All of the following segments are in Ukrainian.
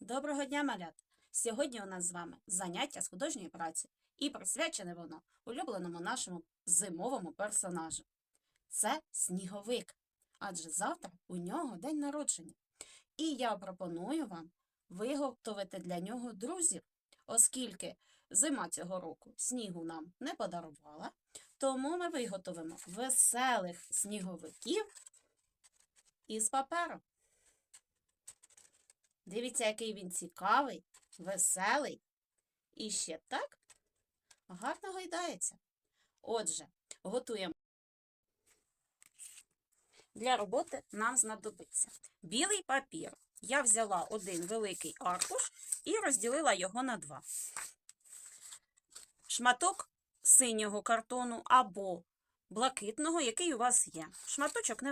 Доброго дня, малят! Сьогодні у нас з вами заняття з художньої праці, і присвячене воно улюбленому нашому зимовому персонажу. Це сніговик, адже завтра у нього день народження. І я пропоную вам виготовити для нього друзів, оскільки зима цього року снігу нам не подарувала, тому ми виготовимо веселих сніговиків із паперу. Дивіться, який він цікавий, веселий і ще так гарно гойдається. Отже, готуємо. Для роботи нам знадобиться білий папір. Я взяла один великий аркуш і розділила його на два. Шматок синього картону або блакитного, який у вас є. Шматочок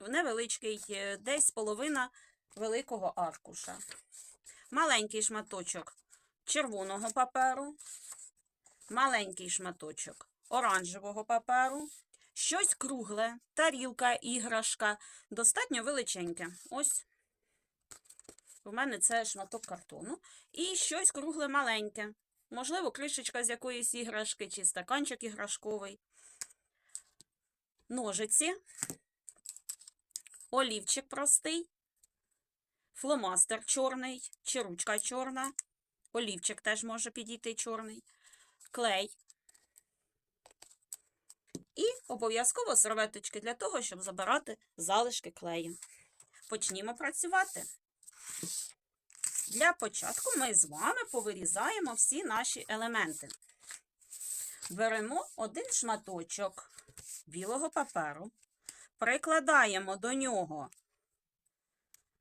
невеличкий, е, десь половина великого аркуша. Маленький шматочок червоного паперу, маленький шматочок оранжевого паперу, щось кругле, тарілка, іграшка, достатньо величеньке. Ось у мене це шматок картону. І щось кругле маленьке. Можливо, кришечка з якоїсь іграшки чи стаканчик іграшковий. Ножиці, олівчик простий, фломастер чорний чи ручка чорна. Олівчик теж може підійти чорний, клей. І обов'язково серветочки для того, щоб забирати залишки клею. Почнімо працювати. Для початку ми з вами повирізаємо всі наші елементи. Беремо один шматочок білого паперу, прикладаємо до нього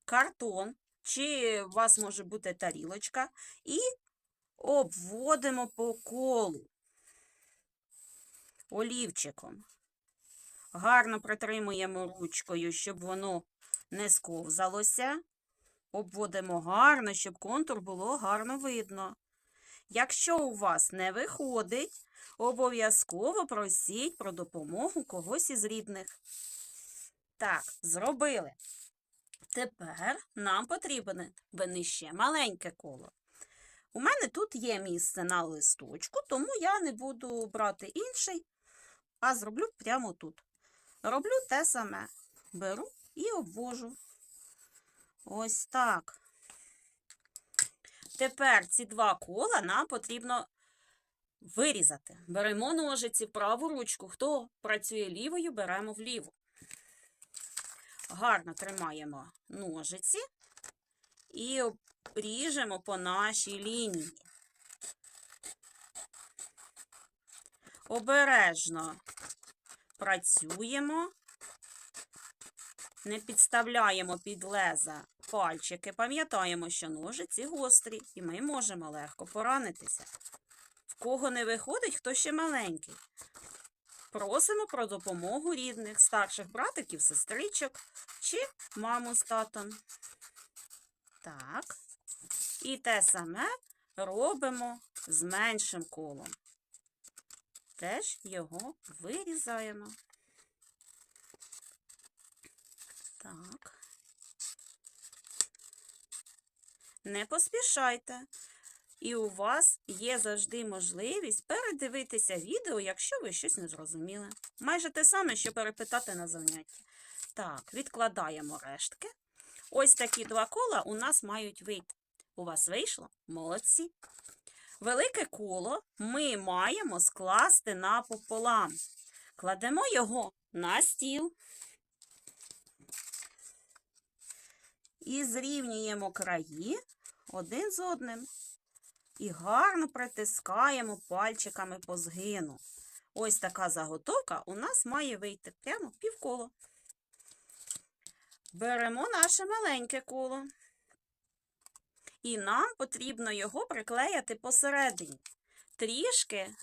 картон, чи у вас може бути тарілочка, і обводимо по колу олівчиком. Гарно притримуємо ручкою, щоб воно не сковзалося. Обводимо гарно, щоб контур було гарно видно. Якщо у вас не виходить, обов'язково просіть про допомогу когось із рідних. Так, зробили. Тепер нам потрібне ще маленьке коло. У мене тут є місце на листочку, тому я не буду брати інший, а зроблю прямо тут. Роблю те саме. Беру і обвожу. Ось так. Тепер ці два кола нам потрібно вирізати. Беремо ножиці в праву ручку. Хто працює лівою, беремо вліву. Гарно тримаємо ножиці і ріжемо по нашій лінії. Обережно працюємо, не підставляємо під леза пальчики. Пам'ятаємо, що ножиці гострі, і ми можемо легко поранитися. В кого не виходить, хто ще маленький. Просимо про допомогу рідних, старших братиків, сестричок чи маму з татом. Так. І те саме робимо з меншим колом. Теж його вирізаємо. Так. Не поспішайте. І у вас є завжди можливість передивитися відео, якщо ви щось не зрозуміли. Майже те саме, що перепитати на занятті. Так, відкладаємо рештки. Ось такі два кола у нас мають вийти. У вас вийшло? Молодці. Велике коло ми маємо скласти напополам. Кладемо його на стіл і зрівнюємо краї один з одним. І гарно притискаємо пальчиками по згину. Ось така заготовка у нас має вийти прямо півколо. Беремо наше маленьке коло. І нам потрібно його приклеяти посередині. Трішки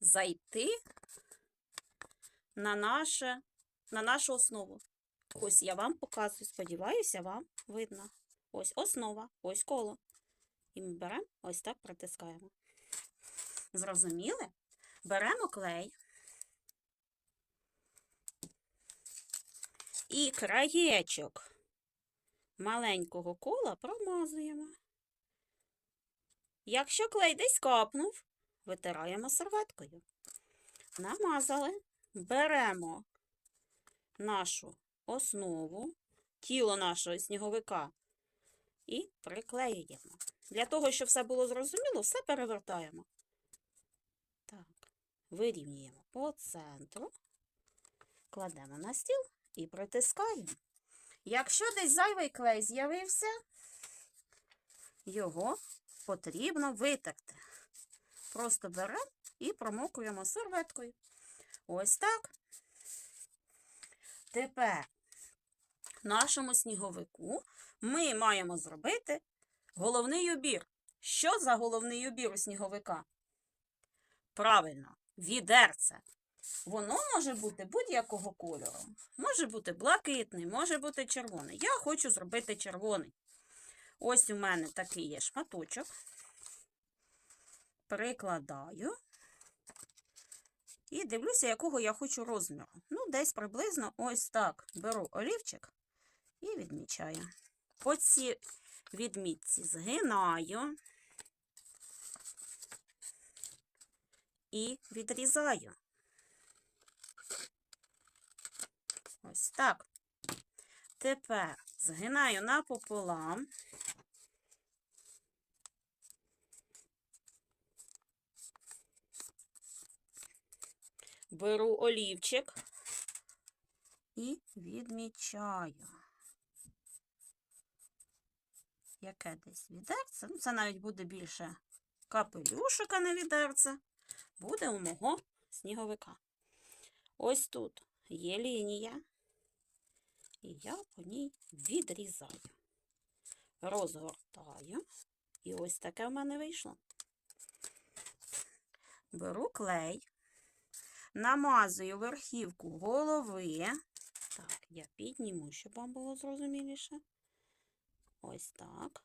зайти на, наше, на нашу основу. Ось я вам показую, сподіваюся, вам видно. Ось основа, ось коло. І ми беремо ось так притискаємо. Зрозуміли? Беремо клей і краєчок маленького кола промазуємо. Якщо клей десь капнув, витираємо серветкою. Намазали, беремо нашу основу, тіло нашого сніговика і приклеюємо. Для того, щоб все було зрозуміло, все перевертаємо. Так, вирівнюємо по центру, кладемо на стіл і притискаємо. Якщо десь зайвий клей з'явився, його потрібно витерти. Просто беремо і промокуємо серветкою. Ось так. Тепер нашому сніговику ми маємо зробити головний убір. Що за головний убір у сніговика? Правильно, відерце. Воно може бути будь-якого кольору. Може бути блакитний, може бути червоний. Я хочу зробити червоний. Ось у мене такий є шматочок. Прикладаю. І дивлюся, якого я хочу розміру. Ну, десь приблизно ось так. Беру олівчик і відмічаю. Оці відмітці згинаю і відрізаю. Ось так. Тепер згинаю напополам. Беру олівчик і відмічаю. Яке десь відерце? Ну, це навіть буде більше капелюшика, не відерце. Буде у мого сніговика. Ось тут є лінія, і я по ній відрізаю. Розгортаю. І ось таке в мене вийшло. Беру клей, намазую верхівку голови. Так, я підніму, щоб вам було зрозуміліше. Ось так.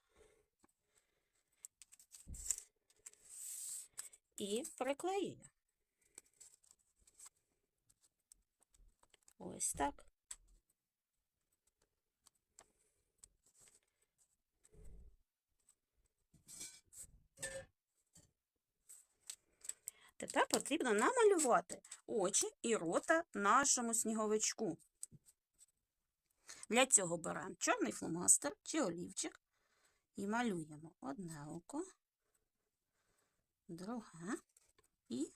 І приклеюю. Ось так. Тепер потрібно намалювати очі і рота нашому сніговичку. Для цього беремо чорний фломастер чи олівчик і малюємо одне око, друге і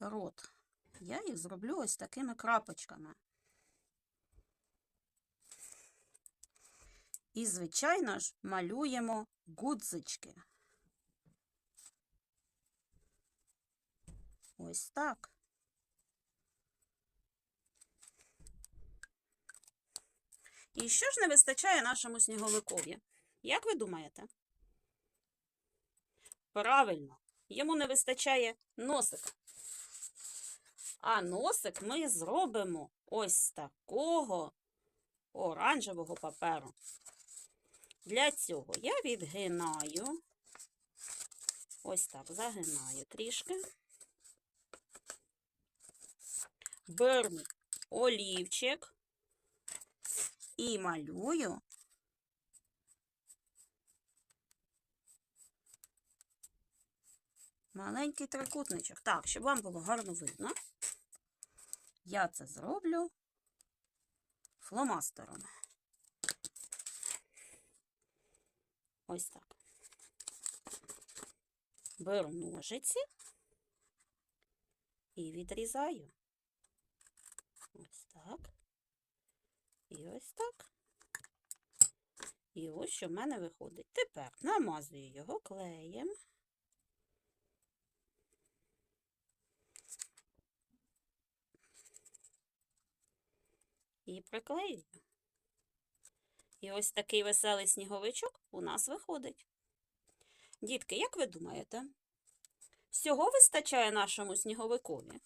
рот. Я їх зроблю ось такими крапочками. І, звичайно ж, малюємо гудзички. Ось так. І що ж не вистачає нашому сніговикові? Як ви думаєте? Правильно, йому не вистачає носика. А носик ми зробимо ось такого оранжевого паперу. Для цього я відгинаю, ось так, загинаю трішки. Беру олівчик і малюю маленький трикутничок. Так, щоб вам було гарно видно, я це зроблю фломастером. Ось так. Беру ножиці і відрізаю. Ось так. І ось так. І ось що в мене виходить. Тепер намазую його клеєм. І приклеюю. І ось такий веселий сніговичок у нас виходить. Дітки, як ви думаєте, всього вистачає нашому сніговикові?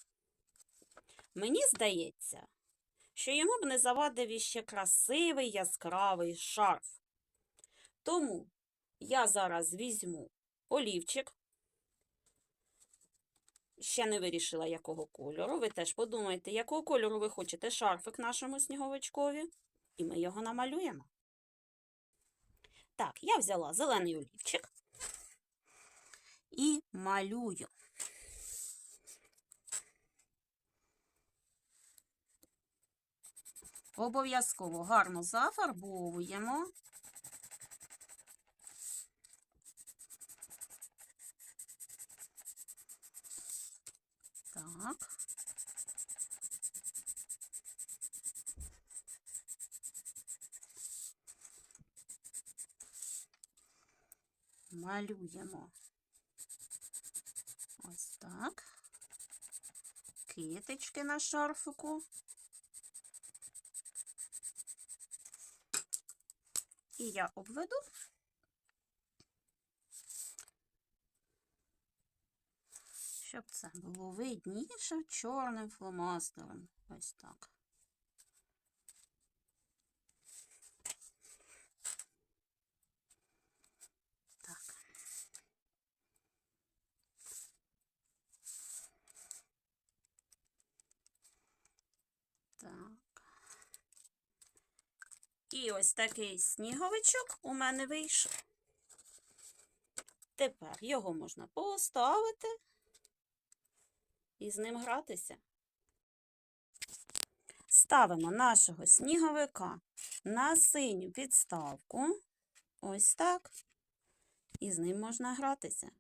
Мені здається, що йому б не завадив іще красивий яскравий шарф. Тому я зараз візьму олівчик. Ще не вирішила, якого кольору. Ви теж подумайте, якого кольору ви хочете шарфик нашому сніговичкові, і ми його намалюємо. Так, я взяла зелений олівчик і малюю. Обов'язково гарно зафарбовуємо. Так. Малюємо. Ось так. Китички на шарфику. І я обведу. Щоб це було видніше чорним фломастером. Ось так. Так. І ось такий сніговичок у мене вийшов. Тепер його можна поставити і з ним гратися. Ставимо нашого сніговика на синю підставку. Ось так. І з ним можна гратися.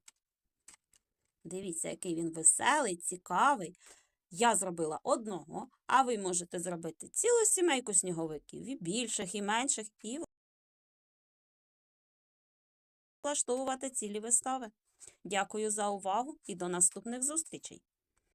Дивіться, який він веселий, цікавий. Я зробила одного, а ви можете зробити цілу сімейку сніговиків, і більших, і менших, і влаштовувати цілі вистави. Дякую за увагу і до наступних зустрічей!